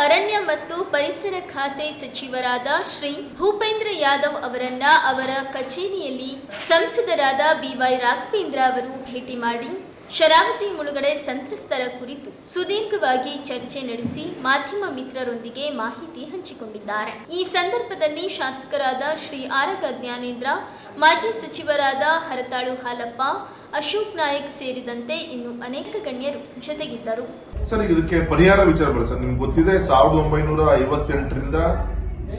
ಅರಣ್ಯ ಮತ್ತು ಪರಿಸರ ಖಾತೆ ಸಚಿವರಾದ ಶ್ರೀ ಭೂಪೇಂದ್ರ ಯಾದವ್ ಅವರನ್ನ ಅವರ ಕಚೇರಿಯಲ್ಲಿ ಸಂಸದರಾದ ಬಿವೈ ರಾಘವೇಂದ್ರ ಅವರು ಭೇಟಿ ಮಾಡಿ ಶರಾವತಿ ಮುಳುಗಡೆ ಸಂತ್ರಸ್ತರ ಕುರಿತು ಸುದೀರ್ಘವಾಗಿ ಚರ್ಚೆ ನಡೆಸಿ ಮಾಧ್ಯಮ ಮಿತ್ರರೊಂದಿಗೆ ಮಾಹಿತಿ ಹಂಚಿಕೊಂಡಿದ್ದಾರೆ. ಈ ಸಂದರ್ಭದಲ್ಲಿ ಶಾಸಕರಾದ ಶ್ರೀ ಆರಗ ಜ್ಞಾನೇಂದ್ರ ಮಾಜಿ ಸಚಿವರಾದ ಹರತಾಳು ಹಾಲಪ್ಪ, ಅಶೋಕ್ ನಾಯಕ್ ಸೇರಿದಂತೆ ಇನ್ನು ಅನೇಕ ಗಣ್ಯರು ಜೊತೆಗಿದ್ದರು. ಸರ್, ಇದಕ್ಕೆ ಪರಿಹಾರ ವಿಚಾರ ಸರ್. ನಿಮ್ಗೆ ಗೊತ್ತಿದೆ, ಸಾವಿರದ ಒಂಬೈನೂರ ಐವತ್ತೆಂಟರಿಂದ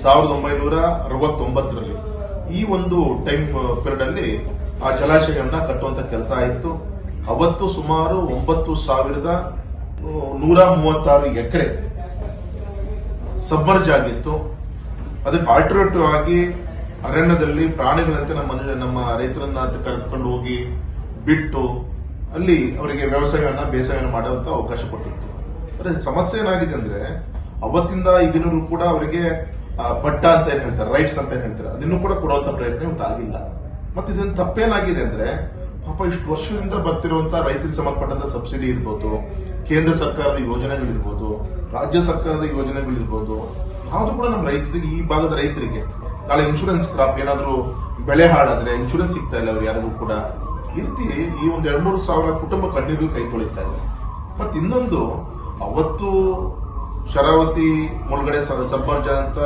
ಸಾವಿರದ ಒಂಬೈನೂರ ಅರವತ್ತೊಂಬತ್ತರಲ್ಲಿ ಈ ಒಂದು ಟೈಮ್ ಪೀರಿಯಡ್ ಅಲ್ಲಿ ಆ ಜಲಾಶಯವನ್ನ ಕಟ್ಟುವಂತ ಕೆಲಸ ಆಯಿತು. ಅವತ್ತು ಸುಮಾರು ಒಂಬತ್ತು ಸಾವಿರದ ನೂರ ಮೂವತ್ತಾರು ಎಕರೆ ಸಬ್ಮರ್ಜ್ ಆಗಿತ್ತು. ಅದಕ್ಕೆ ಆಲ್ಟರ್ನೇಟಿವ್ ಆಗಿ ಅರಣ್ಯದಲ್ಲಿ ಪ್ರಾಣಿಗಳಂತೆ ನಮ್ಮ ನಮ್ಮ ರೈತರನ್ನ ಕರ್ಕೊಂಡು ಹೋಗಿ ಬಿಟ್ಟು ಅಲ್ಲಿ ಅವರಿಗೆ ವ್ಯವಸಾಯವನ್ನ, ಬೇಸಾಯವನ್ನ ಮಾಡುವಂತ ಅವಕಾಶ ಕೊಟ್ಟಿತ್ತು. ಆದರೆ ಸಮಸ್ಯೆ ಏನಾಗಿದೆ ಅಂದ್ರೆ ಅವತ್ತಿಂದ ಈಗಿನವರು ಕೂಡ ಅವರಿಗೆ ಪಟ್ಟ ಅಂತ ಏನ್ ಹೇಳ್ತಾರೆ, ರೈಟ್ಸ್ ಅಂತ ಏನ್ ಹೇಳ್ತಾರೆ, ಅದನ್ನು ಕೂಡ ಕೊಡುವಂತ ಪ್ರಯತ್ನ ಇವತ್ತು ಆಗಿಲ್ಲ. ಮತ್ತೆ ಇದನ್ನ ತಪ್ಪೇನಾಗಿದೆ ಅಂದ್ರೆ ಪಾಪ, ಇಷ್ಟು ವರ್ಷದಿಂದ ಬರ್ತಿರುವಂತ ರೈತರಿಗೆ ಸಂಬಂಧಪಟ್ಟಂತ ಸಬ್ಸಿಡಿ ಇರ್ಬೋದು, ಕೇಂದ್ರ ಸರ್ಕಾರದ ಯೋಜನೆಗಳಿರ್ಬೋದು, ರಾಜ್ಯ ಸರ್ಕಾರದ ಯೋಜನೆಗಳಿರ್ಬೋದು, ಯಾವುದು ಕೂಡ ನಮ್ಮ ರೈತರಿಗೆ, ಈ ಭಾಗದ ರೈತರಿಗೆ, ನಾಳೆ ಇನ್ಶೂರೆನ್ಸ್ ಕ್ರಾಪ್ ಏನಾದರೂ ಬೆಳೆ ಹಾಳಾದ್ರೆ ಇನ್ಶೂರೆನ್ಸ್ ಸಿಗ್ತಾ ಇಲ್ಲ ಅವ್ರು ಯಾರಿಗೂ ಕೂಡ. ಈ ರೀತಿ ಈ ಒಂದು ಎರಡು ಮೂರು ಸಾವಿರ ಕುಟುಂಬ ಕಣ್ಣೀರು ಕೈ ತೊಳಿತಾ ಇದೆ. ಮತ್ತೆ ಇನ್ನೊಂದು, ಅವತ್ತು ಶರಾವತಿ ಮುಳುಗಡೆ ಸಬ್ಬರ್ಜ ಅಂತ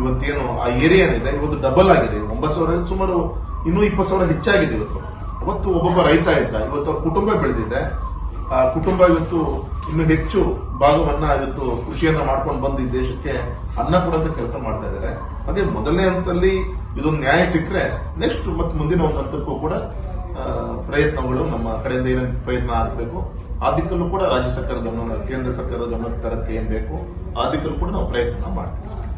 ಇವತ್ತೇನು, ಆ ಏರಿಯಾ ಇದೆ ಇವತ್ತು ಡಬಲ್ ಆಗಿದೆ. ಒಂಬತ್ತು ಸಾವಿರ, ಸುಮಾರು ಇನ್ನೂ ಇಪ್ಪತ್ತು ಸಾವಿರ ಹೆಚ್ಚಾಗಿದೆ ಇವತ್ತು. ಅವತ್ತು ಒಬ್ಬೊಬ್ಬ ರೈತ ಇದ್ದ. ಇವತ್ತು ಅವ್ರ ಕುಟುಂಬ ಬೆಳೆದಿದೆ. ಆ ಕುಟುಂಬ ಇವತ್ತು ಇನ್ನು ಹೆಚ್ಚು ಭಾಗವನ್ನ ಇವತ್ತು ಕೃಷಿಯನ್ನ ಮಾಡ್ಕೊಂಡು ಬಂದು ಈ ದೇಶಕ್ಕೆ ಅನ್ನ ಕೊಡುವಂತ ಕೆಲಸ ಮಾಡ್ತಾ ಇದ್ದಾರೆ. ಅದೇ ಮೊದಲನೇ ಹಂತದಲ್ಲಿ ಇದೊಂದು ನ್ಯಾಯ ಸಿಕ್ಕರೆ ನೆಕ್ಸ್ಟ್ ಮತ್ತೆ ಮುಂದಿನ ಒಂದು ಹಂತಕ್ಕೂ ಕೂಡ ಪ್ರಯತ್ನಗಳು ನಮ್ಮ ಕಡೆಯಿಂದ ಏನೇನು ಪ್ರಯತ್ನ ಆಗಬೇಕು. ಆ ಕೂಡ ರಾಜ್ಯ ಸರ್ಕಾರದ ಗಮನ ಕೇಂದ್ರ ಸರ್ಕಾರದ ಗಮನಕ್ಕೆ ತರಕ್ಕೆ ಏನ್ ಬೇಕು. ಆ ಕೂಡ ನಾವು ಪ್ರಯತ್ನ ಮಾಡ್ತೀವಿ.